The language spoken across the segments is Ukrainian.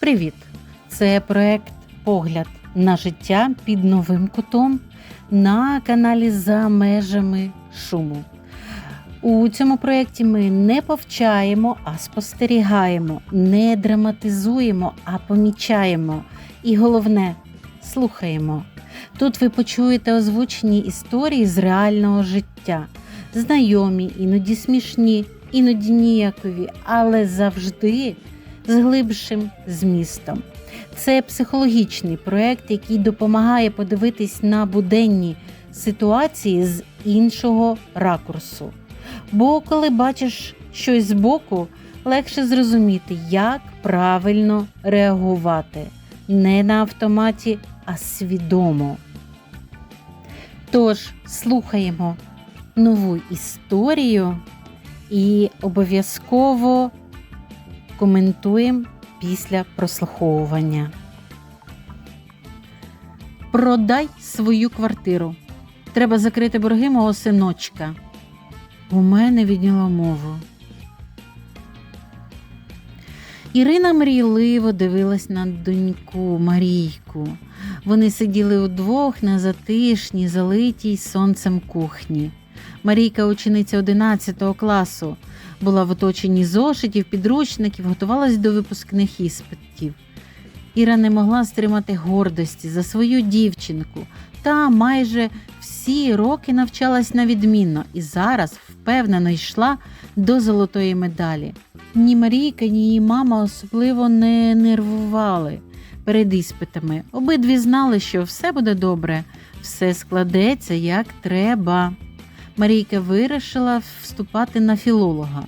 Привіт! Це проект Погляд на життя під новим кутом на каналі За межами шуму. У цьому проєкті ми не повчаємо, а спостерігаємо, не драматизуємо, а помічаємо. І головне слухаємо. Тут ви почуєте озвучені історії з реального життя, знайомі, іноді смішні, іноді ніякові, але завжди з глибшим змістом. Це психологічний проєкт, який допомагає подивитись на буденні ситуації з іншого ракурсу. Бо коли бачиш щось збоку, легше зрозуміти, як правильно реагувати не на автоматі, а свідомо. Тож слухаємо нову історію і обов'язково коментуємо після прослуховування. Продай свою квартиру. Треба закрити борги мого синочка. У мене відняло мову. Ірина мрійливо дивилась на доньку Марійку. Вони сиділи удвох на затишній, залитій сонцем кухні. Марійка, учениця 11 класу, була в оточенні зошитів, підручників, готувалась до випускних іспитів. Іра не могла стримати гордості за свою дівчинку та майже всі роки навчалась на відмінно і зараз впевнено йшла до золотої медалі. Ні Марійка, ні її мама особливо не нервували перед іспитами. Обидві знали, що все буде добре, все складеться як треба. Марійка вирішила вступати на філолога.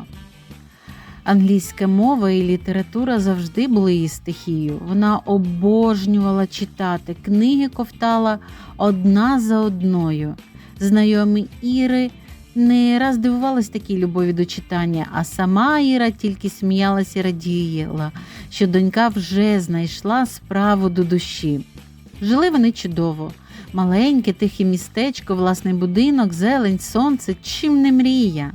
Англійська мова і література завжди були її стихією. Вона обожнювала читати, книги ковтала одна за одною. Знайомі Іри не раз дивувались такій любові до читання, а сама Іра тільки сміялась і радіяла, що донька вже знайшла справу до душі. Жили вони чудово. Маленьке, тихе містечко, власний будинок, зелень, сонце, чим не мрія.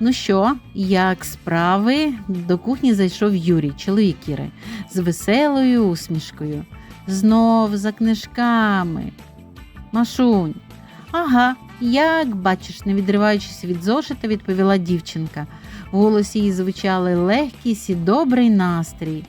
Ну що, як справи? До кухні зайшов Юрій, чоловік Іри, з веселою усмішкою. Знов за книжками. Машунь. Ага, як бачиш, не відриваючись від зошита, відповіла дівчинка. В голосі її звучали легкість і добрий настрій.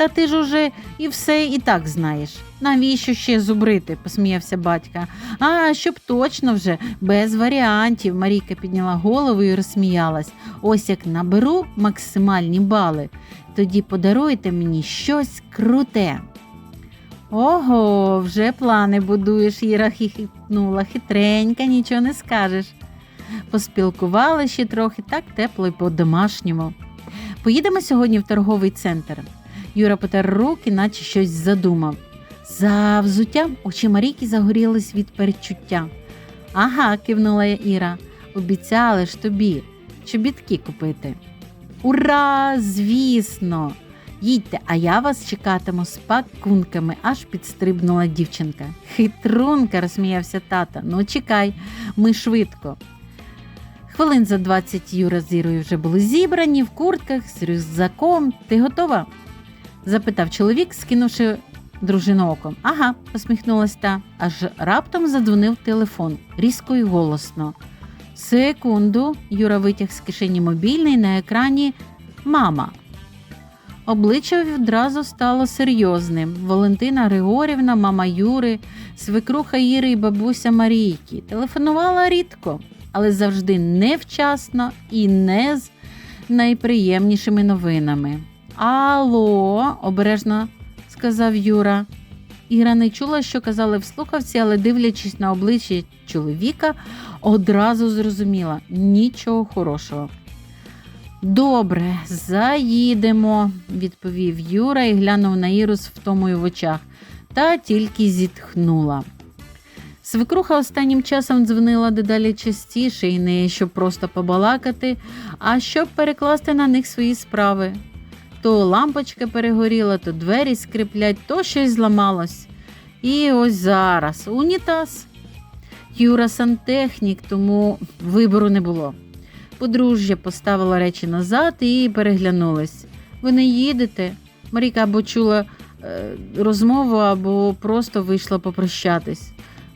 Та ти ж уже і все і так знаєш. Навіщо ще зубрити? посміявся батька. А, щоб точно вже, без варіантів. Марійка підняла голову і розсміялась. Ось як наберу максимальні бали, тоді подаруйте мені щось круте. Ого, вже плани будуєш, Іра хихітнула, хитренька, нічого не скажеш. Поспілкували ще трохи так тепло і по-домашньому. Поїдемо сьогодні в торговий центр. Юра потер руки, наче щось задумав. За взуттям очі Марійки загорілись від передчуття. Ага, кивнула я Іра. Обіцяли ж тобі чобітки купити. Ура! Звісно! Їдьте, а я вас чекатиму з пакунками, аж підстрибнула дівчинка. Хитрунка, розсміявся тата. Ну, чекай, ми швидко. Хвилин за 20 Юра з Ірою вже були зібрані в куртках з рюкзаком. Ти готова? Запитав чоловік, скинувши дружину оком. Ага, посміхнулась та, аж раптом задзвонив телефон різко й голосно. Секунду, Юра витяг з кишені мобільний на екрані Мама. Обличчя відразу стало серйозним. Валентина Григорівна, мама Юри, свекруха Іри і бабуся Марійки. Телефонувала рідко, але завжди невчасно і не з найприємнішими новинами. Алло, обережно сказав Юра. Іра не чула, що казали в слухавці, але, дивлячись на обличчя чоловіка, одразу зрозуміла нічого хорошого. Добре, заїдемо, відповів Юра і глянув на Іру з втомою в очах, та тільки зітхнула. Свекруха останнім часом дзвонила дедалі частіше і не щоб просто побалакати, а щоб перекласти на них свої справи. То лампочка перегоріла, то двері скриплять, то щось зламалось. І ось зараз унітаз. Юра сантехнік, тому вибору не було. Подружжя поставила речі назад і переглянулись. Ви не їдете? Марійка або чула е, розмову, або просто вийшла попрощатись.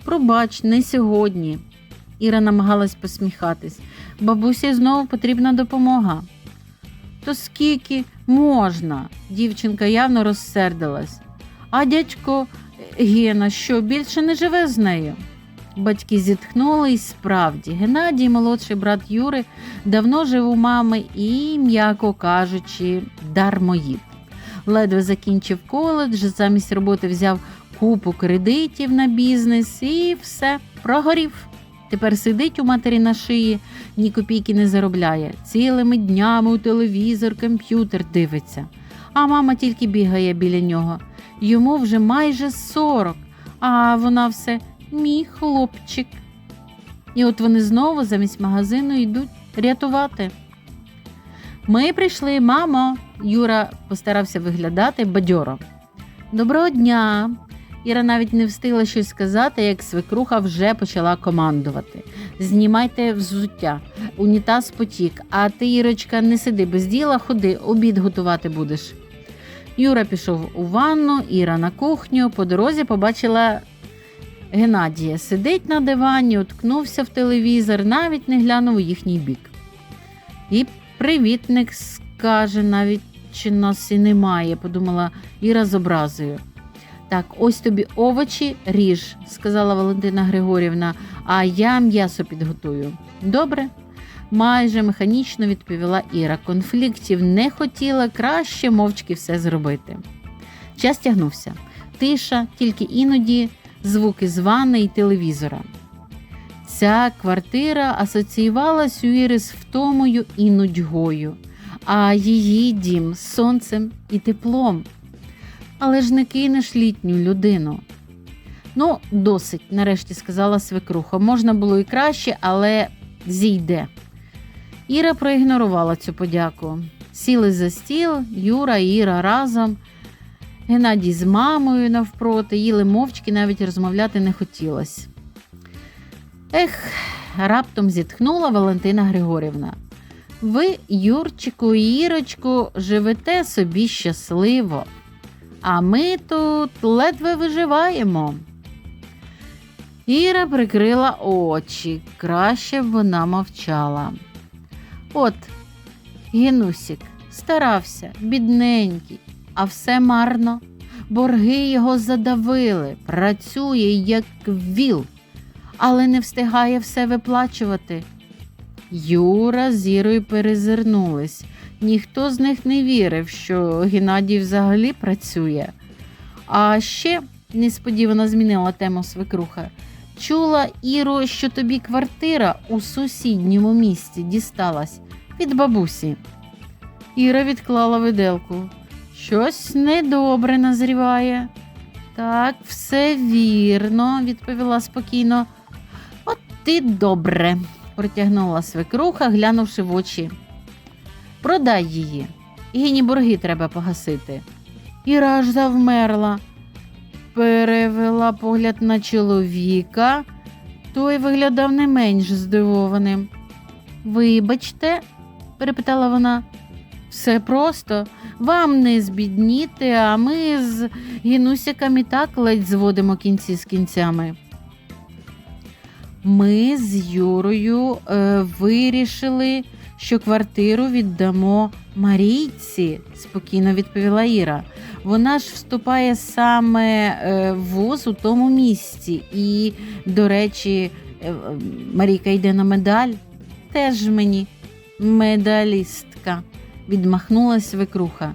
Пробач, не сьогодні. Іра намагалась посміхатись. Бабусі знову потрібна допомога. То скільки можна? Дівчинка явно розсердилась. А дядько Гена що більше не живе з нею? Батьки зітхнули і справді. Геннадій, молодший брат Юри, давно жив у мами і, м'яко кажучи, дармоїд. Ледве закінчив коледж, замість роботи взяв купу кредитів на бізнес і все, прогорів. Тепер сидить у матері на шиї, ні копійки не заробляє. Цілими днями у телевізор, комп'ютер дивиться. А мама тільки бігає біля нього. Йому вже майже сорок, а вона все мій хлопчик. І от вони знову замість магазину йдуть рятувати. Ми прийшли, мамо. Юра постарався виглядати бадьоро. Доброго дня. Іра навіть не встигла щось сказати, як свекруха вже почала командувати. Знімайте взуття, унітаз потік, а ти, Ірочка, не сиди без діла, ходи, обід готувати будеш. Юра пішов у ванну, Іра на кухню. По дорозі побачила Геннадія. Сидить на дивані, уткнувся в телевізор, навіть не глянув у їхній бік. І привітник скаже, навіть чи нас і немає, подумала Іра з образою. Так, ось тобі овочі ріж, сказала Валентина Григорівна, а я м'ясо підготую. Добре? Майже механічно відповіла Іра. Конфліктів не хотіла краще мовчки все зробити. Час тягнувся. Тиша, тільки іноді звуки з ванни і телевізора. Ця квартира асоціювалась у Іри з втомою і нудьгою, а її дім з сонцем і теплом. Але ж не кинеш літню людину. Ну, досить, нарешті сказала свекруха. Можна було і краще, але зійде. Іра проігнорувала цю подяку. Сіли за стіл, Юра і Іра разом. Геннадій з мамою навпроти, їли мовчки, навіть розмовляти не хотілося. Ех, раптом зітхнула Валентина Григорівна. Ви, Юрчику і Ірочку, живете собі щасливо, а ми тут ледве виживаємо. Іра прикрила очі, краще б вона мовчала. От, Генусік старався, бідненький, а все марно. Борги його задавили, працює, як віл, але не встигає все виплачувати. Юра з Ірою перезирнулись. Ніхто з них не вірив, що Геннадій взагалі працює. А ще несподівано змінила тему свекруха. Чула, Іро, що тобі квартира у сусідньому місті дісталась від бабусі. Іра відклала виделку. Щось недобре назріває. Так, все вірно, відповіла спокійно. От ти добре, протягнула свекруха, глянувши в очі. Продай її. Гіні борги треба погасити. Іра аж завмерла, перевела погляд на чоловіка, той виглядав не менш здивованим. Вибачте, перепитала вона. Все просто. Вам не збідніти, а ми з гінусиками так ледь зводимо кінці з кінцями. Ми з Юрою е, вирішили, що квартиру віддамо Марійці, спокійно відповіла Іра. Вона ж вступає саме е, в вуз у тому місці. І, до речі, е, Марійка йде на медаль. Теж мені медалістка відмахнулась свекруха.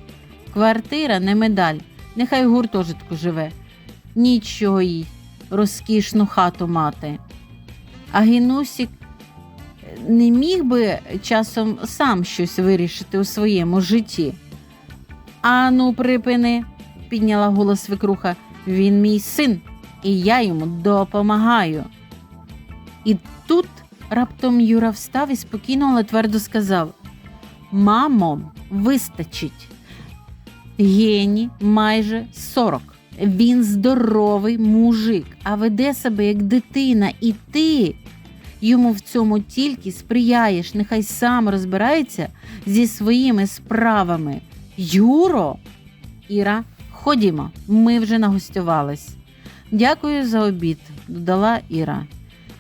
Квартира не медаль, нехай у гуртожитку живе. Нічого їй, розкішну хату мати. А Гінусік не міг би часом сам щось вирішити у своєму житті. Ану, припини, підняла голос свекруха. Він мій син, і я йому допомагаю. І тут раптом Юра встав і спокійно, але твердо сказав Мамо, вистачить. Гені майже 40. Він здоровий мужик, а веде себе як дитина, і ти йому в цьому тільки сприяєш, нехай сам розбирається зі своїми справами. Юро, Іра, ходімо, ми вже нагостювались. Дякую за обід, додала Іра.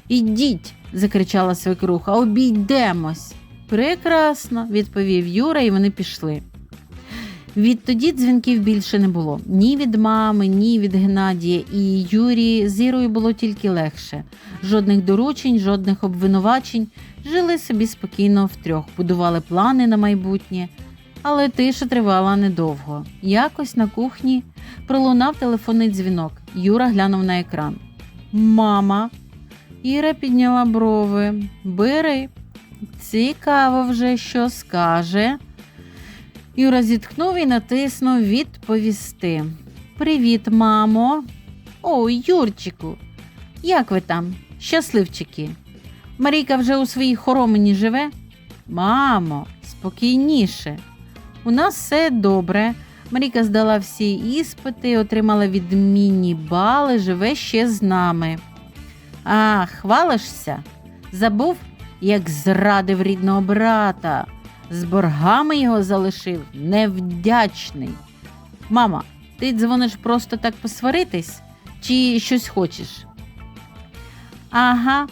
Ідіть, закричала свекруха, обійдемось. Прекрасно, відповів Юра, і вони пішли. Відтоді дзвінків більше не було ні від мами, ні від Геннадія, і Юрії з Ірою було тільки легше. Жодних доручень, жодних обвинувачень. Жили собі спокійно втрьох, будували плани на майбутнє. Але тиша тривала недовго. Якось на кухні пролунав телефонний дзвінок. Юра глянув на екран. Мама. Іра підняла брови. Бери. Цікаво вже, що скаже. Юра зітхнув і натиснув відповісти. Привіт, мамо. О, Юрчику. Як ви там? Щасливчики. Марійка вже у своїй хоромині живе? Мамо, спокійніше. У нас все добре. Марійка здала всі іспити, отримала відмінні бали, живе ще з нами. А, хвалишся? Забув, як зрадив рідного брата. З боргами його залишив невдячний. Мама, ти дзвониш просто так посваритись чи щось хочеш? Ага,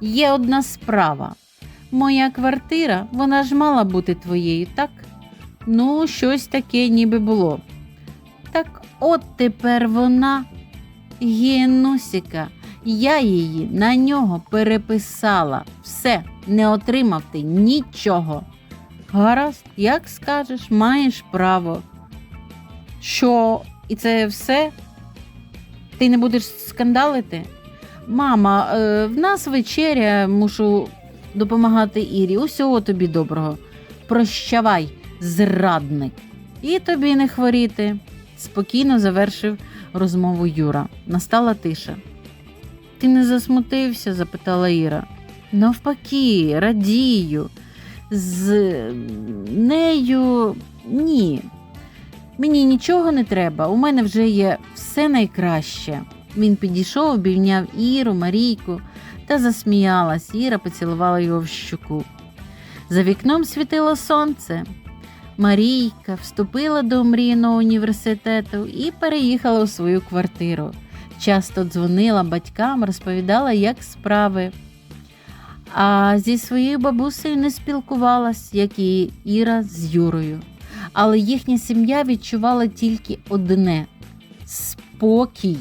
є одна справа. Моя квартира, вона ж мала бути твоєю, так? Ну, щось таке ніби було. Так от тепер вона, Генусіка, я її на нього переписала. Все, не отримав ти нічого. Гаразд, як скажеш, маєш право. Що, і це все? Ти не будеш скандалити? Мама, е, в нас вечеря, мушу допомагати Ірі. Усього тобі доброго. Прощавай, зрадник. І тобі не хворіти. Спокійно завершив розмову Юра. Настала тиша. Ти не засмутився? запитала Іра. Навпаки, радію. З нею ні. Мені нічого не треба, у мене вже є все найкраще. Він підійшов, обійняв Іру, Марійку та засміялась. Іра поцілувала його в щуку. За вікном світило сонце. Марійка вступила до мрійного університету і переїхала у свою квартиру. Часто дзвонила батькам, розповідала, як справи. А зі своєю бабусею не спілкувалась, як і Іра з Юрою. Але їхня сім'я відчувала тільки одне спокій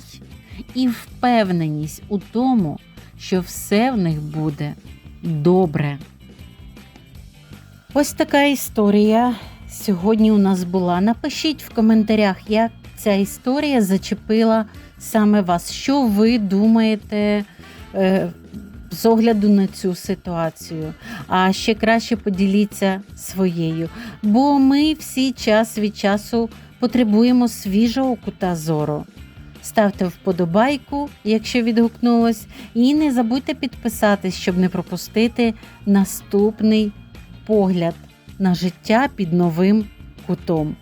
і впевненість у тому, що все в них буде добре. Ось така історія сьогодні у нас була. Напишіть в коментарях, як ця історія зачепила саме вас. Що ви думаєте е, з огляду на цю ситуацію? А ще краще поділіться своєю. Бо ми всі час від часу потребуємо свіжого кута зору. Ставте вподобайку, якщо відгукнулось, і не забудьте підписатись, щоб не пропустити наступний погляд на життя під новим кутом.